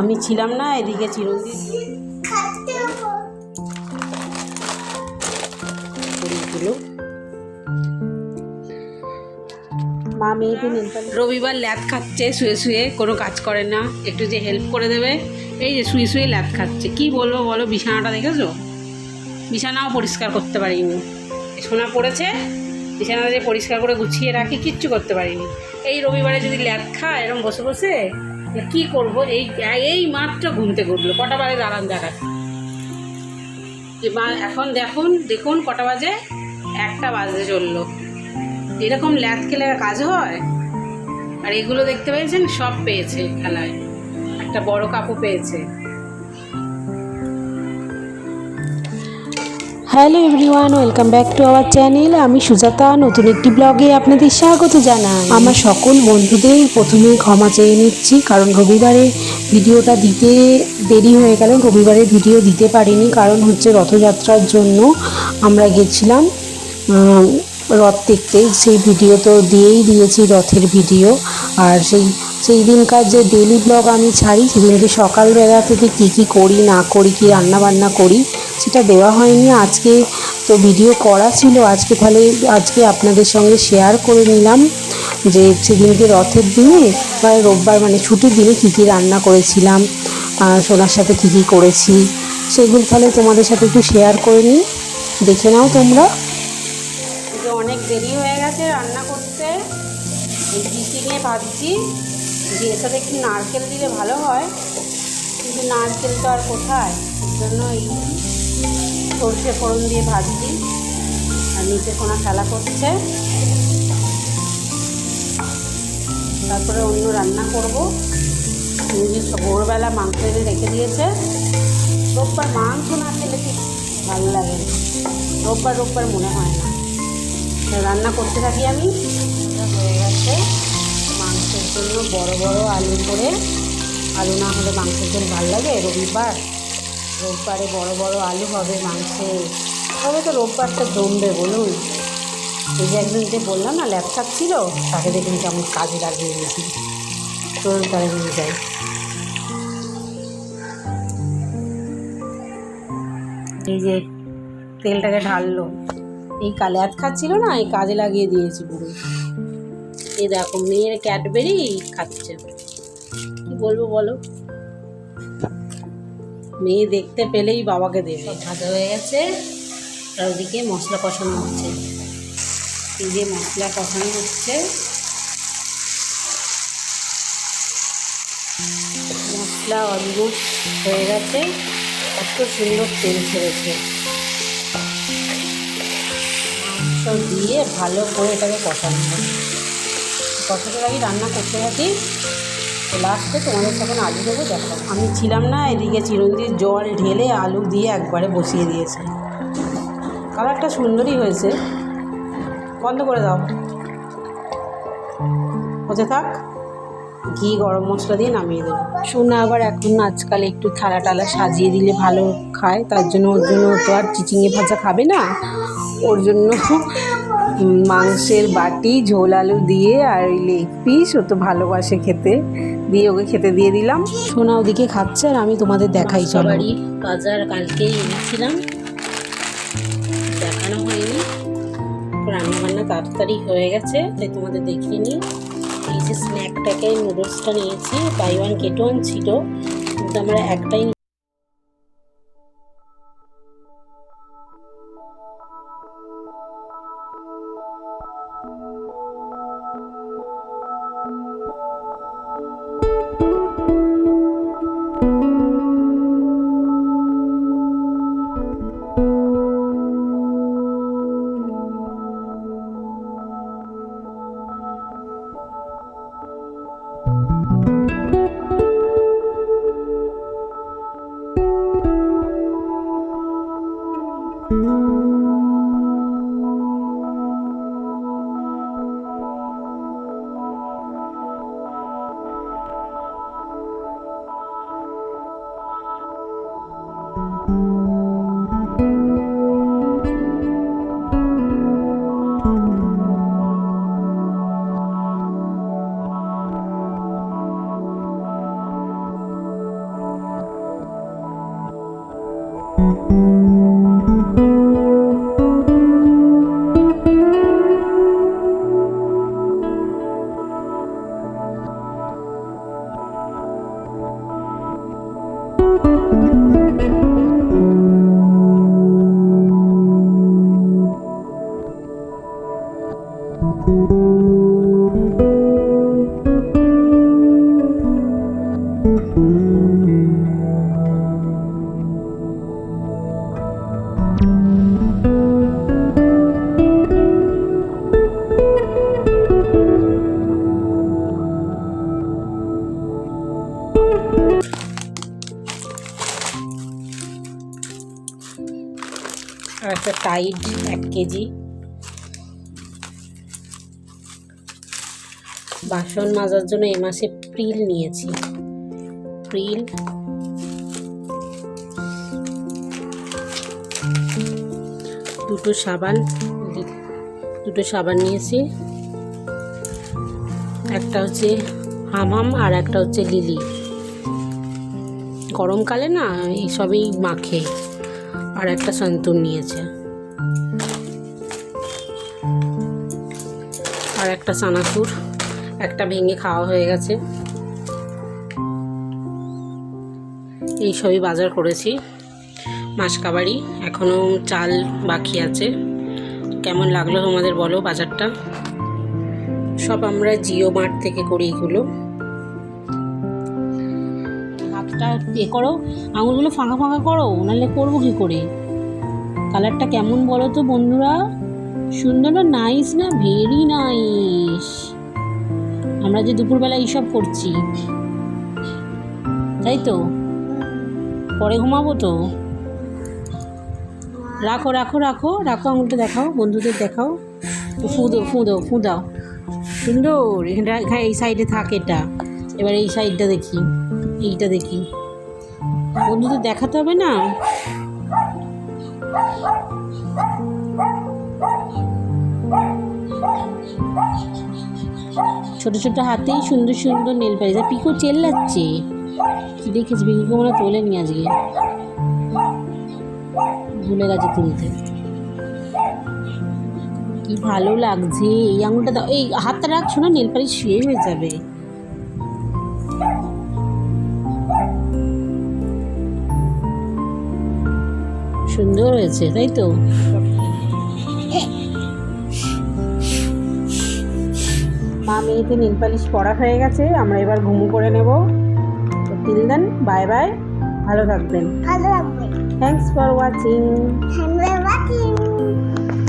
আমি ছিলাম না, এদিকে চিরঞ্জিত রবিবার ল্যাদ খাচ্ছে, শুয়ে শুয়ে কোনো কাজ করে না, একটু যে হেল্প করে দেবে। এই যে শুয়ে শুয়ে ল্যাদ খাচ্ছে। কি বলব বলো, বিছানাটা দেখেছ? বিছানাও পরিষ্কার করতে পারিনি। সোনা পড়েছে, বিছানাটা যে পরিষ্কার করে গুছিয়ে রাখি, কিচ্ছু করতে পারিনি। এই রবিবারে যদি ল্যাদ খায় এরকম বসে বসে কি করব? এই এই মাত্র ঘুমতে ঘুরলো কটা বাজে দাঁড়ান দেখার এবার এখন দেখুন দেখুন কটা বাজে, একটা বাজে চলল। এরকম ল্যাদ খেলে কাজ হয়? আর এগুলো দেখতে পেয়েছেন? সব পেয়েছে খেলায়। একটা বড় কাপও পেয়েছে। Hello everyone, welcome back to our channel. আমি সুজাতা, নতুন একটি ব্লগে আপনাদের স্বাগত জানাই। আমার সকল বন্ধুদের প্রথমে ক্ষমা চেয়ে নিচ্ছি, কারণ রবিবারে ভিডিওটা দিতে দেরি হয়ে গেল, রবিবারে ভিডিও দিতে পারিনি, কারণ হচ্ছে রথযাত্রার জন্য আমরা গেছিলাম রথ দেখতে। সেই ভিডিও তো দিয়েই দিয়েছি, রথের ভিডিও। আর সেই সেই দিনকার যে ডেলি ব্লগ আমি ছাড়ি সেদিনকে সকালবেলা থেকে কি কি করি, না করি, কি রান্না বান্না করি সেটা দেওয়া হয়নি, আজকে তো ভিডিও করা ছিল, আজকে তাহলে আজকে আপনাদের সঙ্গে শেয়ার করে নিলাম যে সেদিনকে রথের দিনে বা রোববার মানে ছুটির দিনে কী কী রান্না করেছিলাম সোনার সাথে কী কী করেছি, সেগুলো তাহলে তোমাদের সাথে একটু শেয়ার করে নিই, দেখে নাও তোমরা। অনেক দেরি হয়ে গেছে রান্না করতে চিচিঙে ভাজছি যে এর সাথে একটু নারকেল দিলে ভালো হয়, কিন্তু নারকেল তো আর কোথায়? জন্য এই সর্ষে ফোড়ন দিয়ে ভাজছি। আর নিচে কোনো খেলা করছে তারপরে অন্য রান্না করব। নিজে ভোরবেলা মাংস এনে রেখে দিয়েছে। রোববার মাংস না খেলে ঠিক ভালো লাগে। রোববার রোববার মনে হয় না। রান্না করতে থাকি আমি। হয়ে গেছে মাংসের জন্য বড় বড় আলু করে। আলু না হলে মাংসের জন্য ভালো লাগে রবিবার? রোববারে বড় বড় আলু হবে, মাংসে। তবে তো রোববারটা জমবে বলুন। এই যে একদিন যে বললাম না, ল্যাপটপ ছিল, তাকে দেখুন কেমন কাজে লাগিয়ে দিয়েছি। চলুন তাহলে নিয়ে যাই। এই যে তেলটাকে ঢাললো। এই কালে হাত খাচ্ছিল না, এই কাজে লাগিয়ে দিয়েছি পুরো। এই দেখো, মেয়ের ক্যাডবেরি খাচ্ছে। কি বলব বলো? মেয়ে দেখতে পেলেই বাবাকে দেবে। ভাজা হয়ে গেছে। আর ওদিকে মশলা কষানো হচ্ছে। এই যে মশলা কষানো হচ্ছে। মশলা অলমোস্ট হয়ে গেছে। কত সুন্দর তেল ছেড়েছে। মাংস দিয়ে ভালো করে এটাকে কষানো হবে। আগে রান্না করতে থাকি। তো লাস্টে তোমাদের তখন আলু দেবো দেখো আমি ছিলাম না, এদিকে চিরঞ্জিত জল ঢেলে আলু দিয়ে একবারে বসিয়ে দিয়েছে। কালারটা সুন্দরই হয়েছে। বন্ধ করে দাও। হতে থাক। ঘি, গরম মশলা দিয়ে নামিয়ে দেবো। সোনা আবার এখন আজকাল একটু থালা টালা সাজিয়ে দিলে ভালো খায়, তার জন্য ওর জন্য তো আর চিচিঙে ভাজা খাবে না। ওর জন্য মাংসের বাটি, ঝোল আলু দিয়ে আর লেগ পিস ও তো ভালোবাসে খেতে। দিয়ে ওকে খেতে দিয়ে দিলাম। সোনা ওদিকে খাচ্ছে আর আমি তোমাদের দেখাই বাড়ি বাজার কালকেই এনেছিলাম। দেখানো হয়নি। রান্না বান্না তাড়াতাড়ি হয়ে গেছে। তাই তোমাদের দেখিয়ে নিই। এই যে স্ন্যাকটাকে নুডলসটা নিয়েছি। বাই ওয়ান গেট ওয়ান ছিল কিন্তু আমরা একটাই Música একটা টাইড এক কেজি। বাসন মাজার জন্য এ মাসে প্রিল নিয়েছি। প্রিল। দুটো সাবান দুটো সাবান নিয়েছি। একটা হচ্ছে হামাম আর একটা হচ্ছে লিলি। গরমকালে না, এইসবই মাখে। আর একটা সন্তুর নিয়েছে। আর একটা চানাচুর, একটা ভেঙে খাওয়া হয়ে গেছে। এই সবই বাজার করেছি। মাসকাবাড়ি এখনও চাল বাকি আছে। কেমন লাগল তোমাদের বলো বাজারটা? সব আমরা জিও মার্ট থেকে করি এগুলো। হাতটা এ করো, আঙুলগুলো ফাঁকা ফাঁকা করো, নাহলে করব কি করে? কালারটা কেমন বলো তো বন্ধুরা? সুন্দর না নাইস না ভেরি নাইস আমরা যে দুপুরবেলা এইসব করছি, তাই তো? পরে ঘুমাবো তো? রাখো রাখো রাখো রাখো আঙুলটা দেখাও, বন্ধুদের দেখাও। ফুঁদো ফু দাও ফু দাও সুন্দর এখানটা এখানে এই সাইডে থাক এটা। এবার এই সাইডটা দেখি। এইটা দেখি। বন্ধুদের দেখাতে হবে না? ছোট ছোট হাতেই সুন্দর সুন্দর নেল পালিশ। আর পিকো চেল্লাচ্ছে। কি দেখেছি? পিকুকে মনে তোলেনি আজকে। ভুলে গেছে তুলতে। কি ভালো লাগছে। এই আঙুলটা দাও। এই হাতটা রাখছো না নেল পালিশ শুয়ে হয়ে যাবে। সুন্দর হয়েছে তাই তো? মা মেয়েতে নীল পালিশ পড়া হয়ে গেছে আমরা এবার ঘুমু করে নেব। তো টিল দেন বাই বাই ভালো থাকবেন। ভালো থাকবেন। Thanks for watching thank